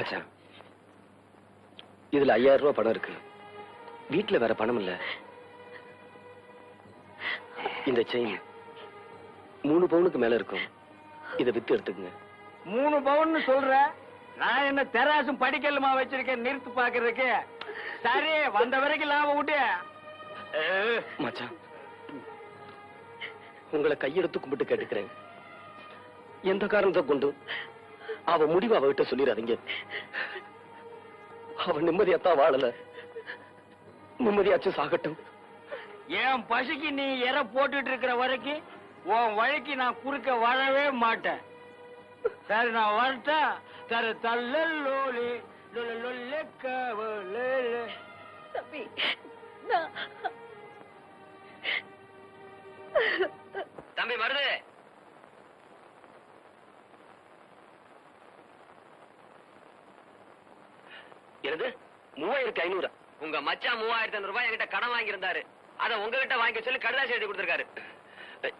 மச்சான் இதுல ஐயாயிரம் ரூபாய் பணம் இருக்கு. வீட்டுல வேற பணம் இல்ல. இந்த செயின் மூணு பவுனுக்கு மேல இருக்கும். இதை வித்து எடுத்துக்கங்க. மூணு பவுன் சொல்ற? நான் என்ன தெராசும் படிக்கலுமா வச்சிருக்கேன் நிறுத்து பாக்குறதுக்கு? சரி வந்த வரைக்கும் லாபம் விட்டு மச்சான் உங்களை கையெடுத்து கும்பிட்டு கேட்டுக்கிறேன். எந்த காரணத்தை கொண்டு அவ முடிவு அவகிட்ட சொல்லிடாதீங்க அவ நிம்மதியாத்தான் வாழல. நிம்மதியாச்சும் சாகட்டும். என் பசிக்கு நீ எற போட்டுட்டு இருக்கிற வரைக்கும் உன் வழிக்கு நான் குறுக்க வரவே மாட்டேன். சரி நான் வரட்டா? சரி தள்ளலோலி லொல்லொல்லே கவலே. தம்பி தம்பி மருது மூவாயிரத்தி ஐநூறு. உங்க மச்சான் மூவாயிரத்தி ஐநூறு ரூபாய் என்கிட்ட கடன் வாங்கியிருந்தாரு. அத உங்ககிட்ட வாங்கி சொல்லி கடிதாசி எழுதி கொடுத்திருக்காரு.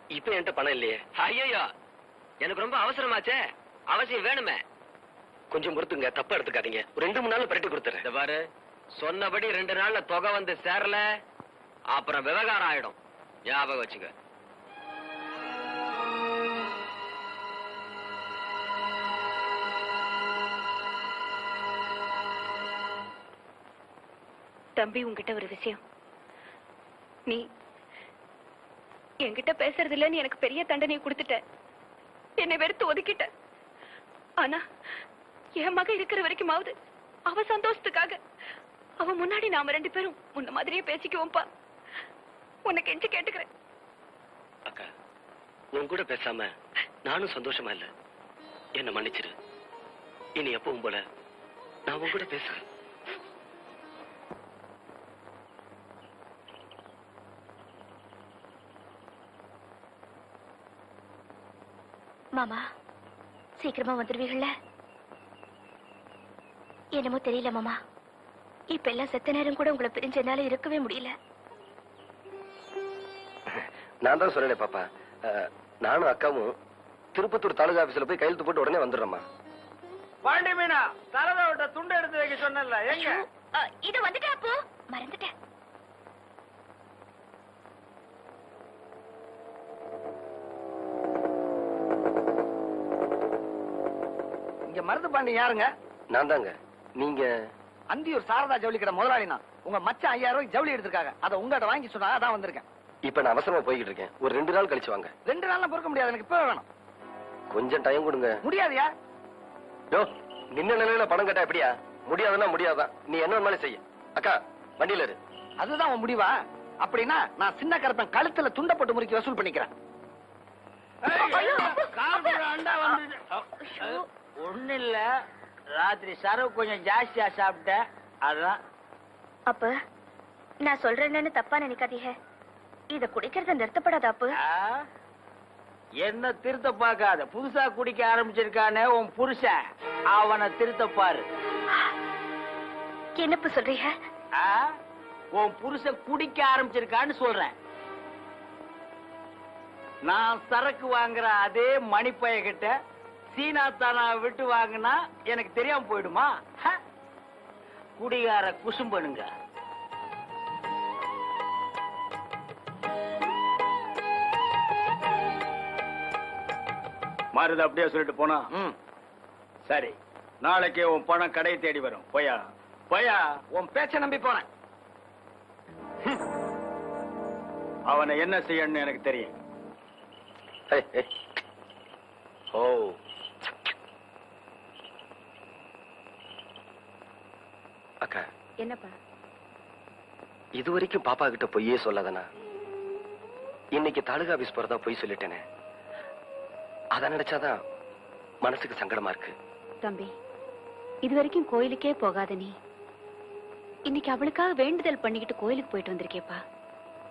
இப்ப என்கிட்ட பணம் இல்லையே? ஐயோ எனக்கு ரொம்ப அவசரமாச்சே. அவசியம் வேணுமே. கொஞ்சம் பொறுத்துங்க தப்பா எடுத்துக்காதீங்க. ரெண்டு மூணு நாள் பரட்டி கொடுத்துறேன். பாரு சொன்னபடி ரெண்டு நாள்ல தொகை வந்து சேரல அப்புறம் விவகாரம் ஆயிடும். ஞாபகம் வச்சுக்க. தம்பி உங்ககிட்ட ஒரு விஷயம். நீ என்கிட்ட பேசுறது இல்லைன்னு எனக்கு பெரிய தண்டனையை கொடுத்துட்ட. என்னை வெறுத்து ஒதுக்கிட்ட. ஆனா என் மக இருக்கிற வரைக்குமாவது அவ சந்தோஷத்துக்காக அவ முன்னாடி நாம ரெண்டு பேரும் முன்ன மாதிரியே பேசிக்குவோம்ப்பா. உன்னை கெஞ்சி கேட்டுக்கிறேன். அக்கா உன் கூட பேசாம நானும் சந்தோஷமா இல்ல. என்ன மன்னிச்சிரு. இனி எப்பவும் போல நான் உன் கூட பேசுறேன். மாமா. சீக்கிரமா வந்துருவீங்கள்ல? என்னமோ தெரியல மாமா. இப்ப எல்லாம் செத்த நேரம் கூட உங்களை பிரிஞ்ச என்னால இருக்கவே முடியல. நான் தான் சொன்னேனே பாப்பா. நானும் அக்காவும் திருப்பத்தூர் தாலுகா ஆபீஸ்ல போய் கையெழுத்து போட்டு உடனே வந்துடுறோம்மா. பாண்டி மீனா தலதை விட்ட துண்டு எடுத்து வைக்க சொன்னல எங்க? இது வந்துட்டா அப்போ மறந்துட்டேன் இங்க மருது பாண்டி யாருங்க? நான் தாங்க. நீங்க? அந்தியூர் சாரதா ஜவுளி கடை முதலாளினா உங்க மச்சான் ஐயாயிரம் ரூபாய்க்கு ஜவுளி எடுத்திருக்காங்க. அதை உங்ககிட்ட வாங்கி சொன்னா அதான் வந்திருக்கேன். இப்ப நான் அவசரமா போய்கிட்டு இருக்கேன். ஒரு ரெண்டு நாள் கழிச்சு வாங்க. ரெண்டு நாள்லாம் பொறுக்க முடியாது. எனக்கு இப்பவே வேணும். கொஞ்சம் டைம் கொடுங்க. முடியாதுயா? யோ நின்ன நிலையில பணம் கேட்டா எப்படியா? முடியாதுன்னா முடியாதான் நீ என்ன வேணாலும் செய்ய? அக்கா வண்டியில இரு. அதுதான் உன் முடிவா? அப்படின்னா நான் சின்ன கருப்பன் கழுத்துல துண்ட போட்டு முறுக்கி வசூல் பண்ணிக்கிறேன். ஒண்ணு இல்ல ராத்திரி சரவு கொஞ்சம் ஜாஸ்தியா சாப்பிட்டேன். அதான். அப்ப நான் சொல்றேன்னு தப்பா நினைக்காதீங்க. இத குடிக்கிறத நிறுத்தப்படாத அப்பு. ஆ? என்ன திருத்த பார்க்காத. புதுசா குடிக்க ஆரம்பிச்சிருக்கானே உன் புருஷன். அவனை திருத்த பாரு. என்னப்பு சொல்றீங்க? ஆ? உன் புருஷன் குடிக்க ஆரம்பிச்சிருக்கான்னு சொல்றேன். நான் சரக்கு வாங்குற அதே மணிப்பைய கிட்ட சீனா தானா விட்டு வாங்கினா எனக்கு தெரியாம போயிடுமா? ஹ? குடிகார குசும்பனுங்க. மாறுது அப்படியே சொல்லிட்டு போனா? ம். சரி நாளைக்கு உன் பணம் கடையை தேடி வரும். போயா? போயா? உன் பேச்ச நம்பி போனேன் ஹம். அவனை என்ன செய்யணும்னு எனக்கு தெரியும். ஓ. அக்கா. என்னப்பா? இது வரைக்கும் பாப்பா கிட்ட பொய்யே சொல்லாதனா? இன்னைக்கு தாலுகா ஆபீஸ் போறதா பொய் சொல்லிட்டேனே. அத நினைச்சாதான் மனசுக்கு சங்கடமா இருக்கு. தம்பி இது வரைக்கும் கோயிலுக்கே போகாத நீ. இன்னைக்கு அவளுக்காக வேண்டுதல் பண்ணிக்கிட்டு கோயிலுக்கு போயிட்டு வந்திருக்கேப்பா.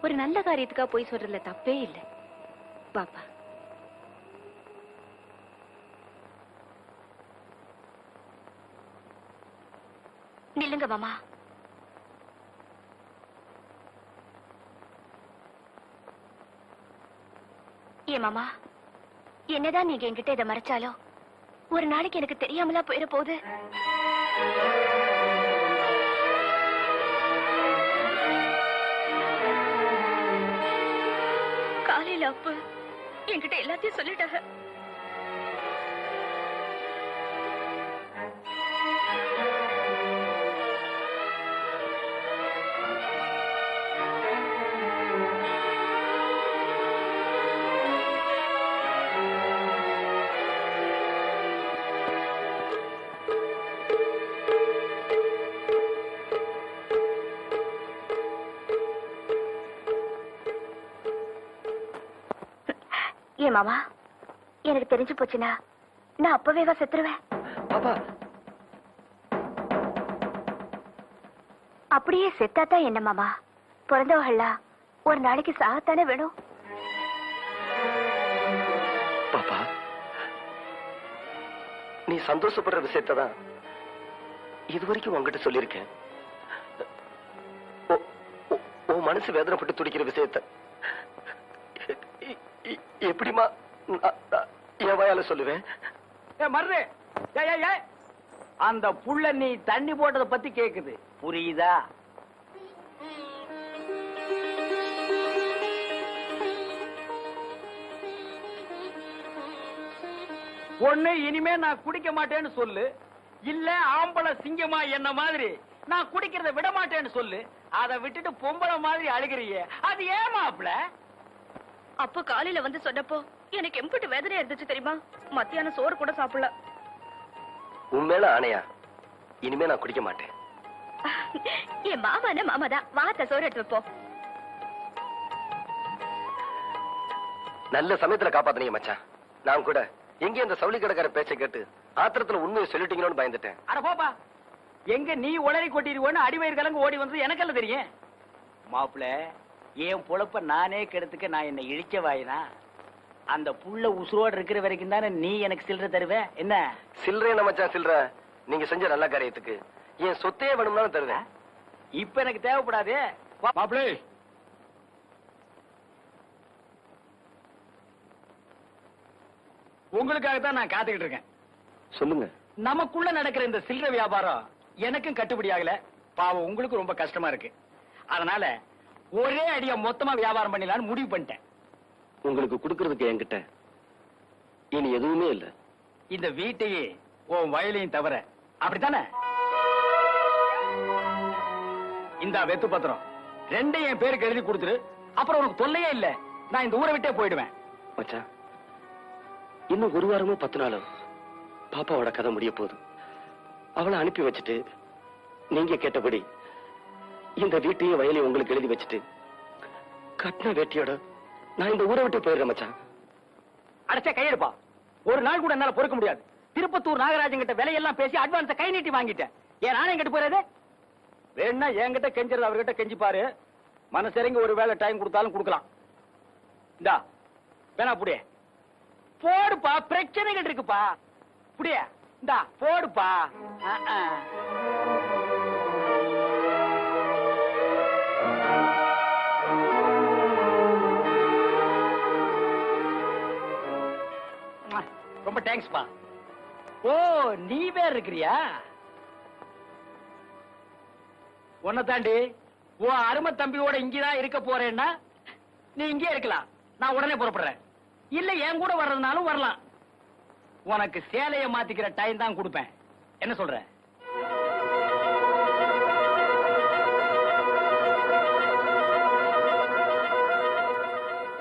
ஒரு நல்ல காரியத்துக்காக போய் சொல்றதுல தப்பே இல்லை. பாப்பா. நில்லுங்க மாமா. ஏ மாமா என்னதான் நீங்க என்கிட்ட இதை மறைச்சாலும் ஒரு நாளைக்கு எனக்கு தெரியாமலா போயிட போகுது காலையில அப்ப என்கிட்ட எல்லாத்தையும் சொல்லிட்டாங்க. மாமா எனக்கு தெரிஞ்சு போச்சுன்னா நான் அப்பவேவா செத்துருவேன். பாப்பா. அப்படியே செத்தாதான் என்ன மாமா? பிறந்தவர்களா ஒரு நாளைக்கு சாகத்தானே வேணும்? பாப்பா நீ சந்தோஷப்படுற விஷயத்தை தான் இதுவரைக்கும் உன்கிட்ட சொல்லியிருக்கேன். உன் மனசு வேதனைப்பட்டு துடிக்கிற விஷயத்த எப்படிமா என் வாயால சொல்லுவேன். மருது! அந்த புள்ள நீ தண்ணி போட்டத பத்தி கேக்குது. புரியுதா? ஒண்ணு இனிமே நான் குடிக்க மாட்டேன்னு சொல்லு. இல்ல ஆம்பளை சிங்கமா என்ன மாதிரி? நான் குடிக்கிறத விட மாட்டேன்னு சொல்லு. அதை விட்டுட்டு பொம்பளை மாதிரி அழுகிறியே. அது ஏன் அப்ப காலையில வந்து சொன்னப்போ எனக்கு எம்பிட்டு வேதனையா இருந்துச்சு தெரியுமா? மத்தியானம் சோறு கூட சாப்பிடல. உன் மேல ஆணையா? இனிமே நான் குடிக்க மாட்டேன். என் மாமானா மாமாதான். வாத்த சோறு எடுத்து வைப்போம். நல்ல சமயத்துல காப்பாத்துனீங்க மச்சான். நான் கூட எங்க இந்த சவுளி கடைக்கார பேச்சை கேட்டு ஆத்திரத்துல உண்மையை சொல்லிட்டீங்களோன்னு பயந்துட்டேன். அட போப்பா எங்க நீ உளறி கொட்டிடுவோன்னு அடிவயிறு கலங்க ஓடி வந்தது எனக்கெல்லாம் தெரியும்? மாப்பிள என் பொழப்ப நானே கெடுத்துக்க நான் என்ன இழிச்ச வாயினா? அந்த புள்ள உசுரோடு இருக்கிற வரைக்கும் தானே நீ எனக்கு சில்லற தருவ? என்ன? சில்லறை மச்சான் சில்லற? நீங்க செஞ்ச நல்ல காரியத்துக்கு. என் சொத்தையே வேணும்னாலும் தருவேன். இப்ப எனக்கு தேவைப்படாது. மாப்பிள! உங்களுக்காக தான் நான் காத்துக்கிட்டு இருக்கேன். சொல்லுங்க. நமக்குள்ள நடக்கிற இந்த சில்லறை வியாபாரம் எனக்கும் கட்டுப்படி ஆகல. பாவம் உங்களுக்கு ரொம்ப கஷ்டமா இருக்கு. அதனால ஒரே அடியா மொத்தமா வியாபாரம் பண்ணிடலாம்னு முடிவு பண்ணிட்டேன். உங்களுக்கு கொடுக்கறதுக்கு என்கிட்ட இனி எதுவுமே இல்ல. இந்த வீட்டையே உன் வயலையும் தவிர அப்படித்தானே? இந்த வெத்து பத்திரம். ரெண்டையும் என் பேருக்கு எழுதி கொடுத்துரு. அப்புறம் உனக்கு தொல்லையே இல்ல. நான் இந்த ஊரை விட்டே போயிடுவேன். மச்சான் இன்னும் ஒரு வாரமோ பத்து நாளோ பாப்பாவோட கதை முடிய போகுது. அவளை அனுப்பி வச்சுட்டு நீங்க கேட்டபடி இந்த வீட்டையும் வயலையும் உங்களுக்கு எழுதி வச்சுட்டு கட்டின வேட்டியோட நான் இந்த ஊரை விட்டு போயிடுறேன் மச்சான். அடைச்சா கையெடுப்பா. ஒரு நாள் கூட என்னால பொறுக்க முடியாது. திருப்பத்தூர் நாகராஜன் கிட்ட விலையெல்லாம் பேசி அட்வான்ஸ கை நீட்டி வாங்கிட்டேன். ஏன் நானே கிட்ட போயிடுறது வேணா என்கிட்ட கெஞ்சிறது அவர்கிட்ட கெஞ்சிப்பாரு மனசிறங்கி ஒரு வேலை டைம் கொடுத்தாலும் கொடுக்கலாம். இந்தா வேணா புடியே. போடுப்பா பிரச்சனைகள் இருக்குப்பா. புடியே இந்தா போடுப்பா. தேங்க்ஸ்ப்பா ஓ நீ வேற இருக்கிறியா? உன்னை தாண்டி உன் அருமை தம்பியோட இங்கதான் இருக்க போறேன்னா நீ இங்கே இருக்கலாம். நான் உடனே புறப்படுறேன். இல்ல என் கூட வர்றதுனாலும் வரலாம். உனக்கு சேலைய மாத்திக்கிற டைம் தான் கொடுப்பேன். என்ன சொல்ற?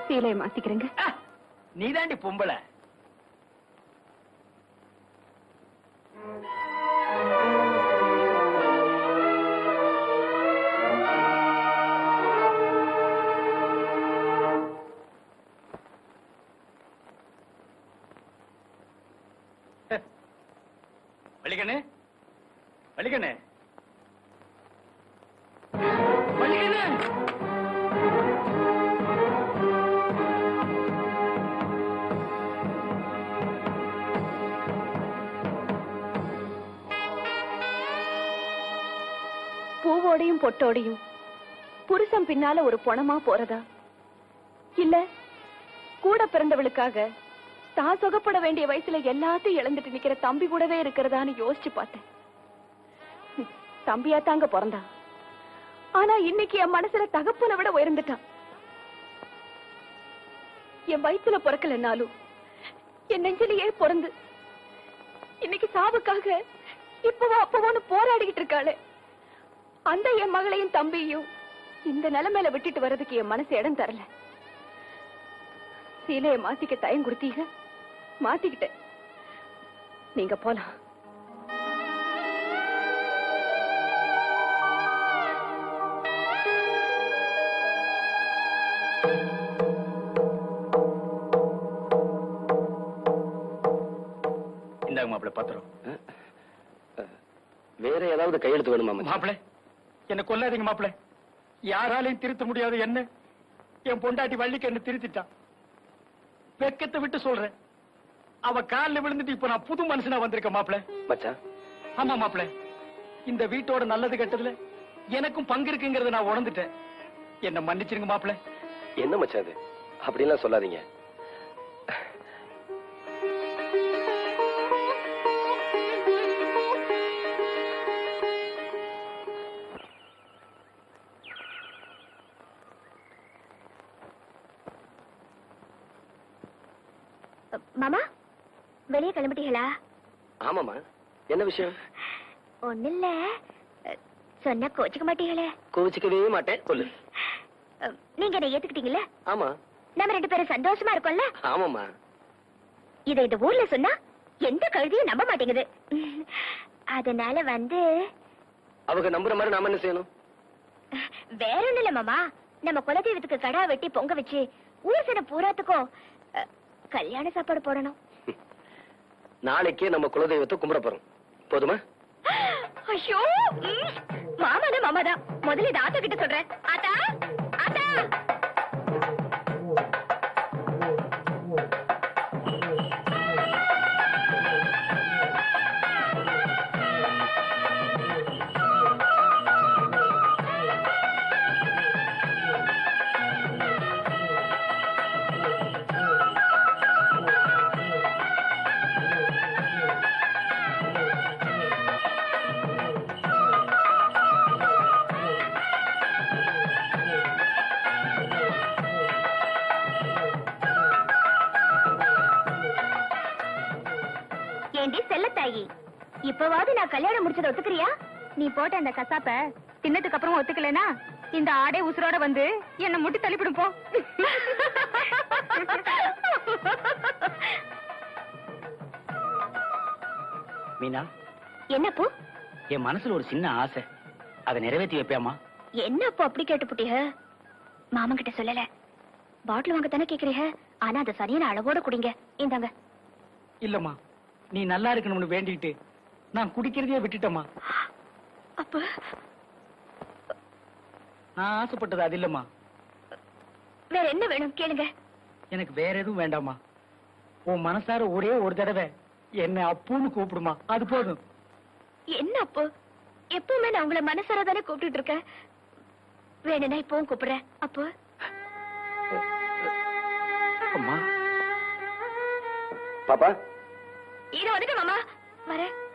சீலையை மாத்திக்கிறேங்க. நீ தாண்டி பொம்பளை. வள்ளிக்கண்ணு வள்ளிக்கண்ணு பூவோடையும் பொட்டோடையும். புருஷன் பின்னால ஒரு பொணமா போறதா? இல்ல கூட பிறந்தவளுக்காக தான் சொகப்பட வேண்டிய வயசுல எல்லாத்தையும் இழந்துட்டு நிக்கிற தம்பி கூடவே இருக்கிறதான்னு யோசிச்சு பார்த்தேன். தம்பியா தாங்க பிறந்தான். ஆனா இன்னைக்கு என் மனசுல தகப்பனை விட உயர்ந்துட்டான். என் வயிற்றுல பிறக்கலன்னாலும் என் நெஞ்சிலேயே பிறந்து இன்னைக்கு சாவுக்காக இப்பவோ அப்பவோன்னு போராடிக்கிட்டு இருக்காளே. அந்த என் மகளையும் தம்பியும் இந்த நிலைமையில விட்டுட்டு வர்றதுக்கு என் மனசு இடம் தரல. சீலையை மாத்திக்க தயம் கொடுத்தீங்க மாத்திக்கிட்டேன். நீங்க போலாம். இந்தாங்க மாப்பிள்ள பத்திரம். வேற ஏதாவது கையெழுத்து வேணுமா மாப்பிள்ள என்ன கொல்லாதீங்க மாப்பிள்ள யாராலையும் திருத்த முடியாது என்ன? என் பொண்டாட்டி வள்ளிக்கு என்ன திருத்திட்டான் வெக்கத்தை விட்டு சொல்றேன். அவ கால்ல விழுந்துட்டு இப்ப நான் புது மனுஷனா வந்திருக்கேன் மாப்பிள்ள மச்சான். ஆமா மாப்பிள்ள இந்த வீட்டோட நல்லது கெட்டதுல எனக்கும் பங்கு இருக்குங்கறத நான் உணர்ந்துட்டேன். என்ன மன்னிச்சிருங்க மாப்பிள்ள என்ன மச்சான் அது? அப்படிலாம் சொல்லாதீங்க. என்ன விஷயம்? ஒண்ணு இல்ல அஹ், சொன்னா கோச்சுக்க மாட்டீங்களே. கோவிச்சுக்கவே மாட்டேன். சொல்லு. நீங்க என்ன ஏத்துக்கிட்டீங்கல்ல? ஆமா. நம்ம ரெண்டு பேரும் சந்தோஷமா இருக்கோம்ல? ஆமாமா இதை இந்த ஊர்ல சொன்னா எந்த கழுதியும் நம்ப மாட்டேங்குது. அதனால வந்து அவங்க நம்புற மாதிரி நாம என்ன செய்யணும்? வேற ஒண்ணு இல்ல மாமா. நம்ம குலதெய்வத்துக்கு கடா வெட்டி பொங்க வச்சு ஊர் சன பூராத்துக்கும் கல்யாண சாப்பாடு போடணும். நாளைக்கே நம்ம குலதெய்வத்தை கும்பிட போறோம். போதுமா? ஐயோ மாமாதான் மாமாதான். முதல்ல இதை ஆத்தா கிட்ட சொல்றேன். ஆத்தா ஆத்தா. நான் கல்யாணம் முடிச்சத ஒத்துக்கிறியா? நீ போட்ட அந்த கசாப்ப தின்னதுக்கு அப்புறம் ஒத்துக்கலனா இந்த ஆடை உசுரோட வந்து என்ன முட்டி தள்ளிவிடும் போ. மீனா என்னப்போ என் மனசுல ஒரு சின்ன ஆசை. அதை நிறைவேற்றி வைப்பியாமா என்னப்போ அப்படி கேட்டுப்புட்டீங்க மாமன் கிட்ட சொல்லல. பாட்டில் வாங்க தானே கேக்குறீங்க ஆனா அதை சரியான அளவோட குடிங்க. இந்தாங்க. இல்லம்மா நீ நல்லா இருக்கணும்னு வேண்டிக்கிட்டு நான் குடிக்கிறதையே விட்டுட்டேம்மா. அப்ப? நான் ஆசைப்பட்டது அது இல்லம்மா. வேற என்ன வேணும்? கேளுங்க. எனக்கு வேற எதுவும் வேண்டாம்மா. உன் மனசார ஒரே ஒரு தடவை என்ன அப்புன்னு கூப்பிடுமா. அது போதும். என்ன அப்போ? எப்பவுமே நான் உங்களை மனசார தானே கூப்பிட்டுட்டு இருக்கேன். வேணும்னா இப்பவும் கூப்பிடுறேன். அப்போ? அம்மா. பாப்பா? இது வந்துட்டு மாமா. வரேன்.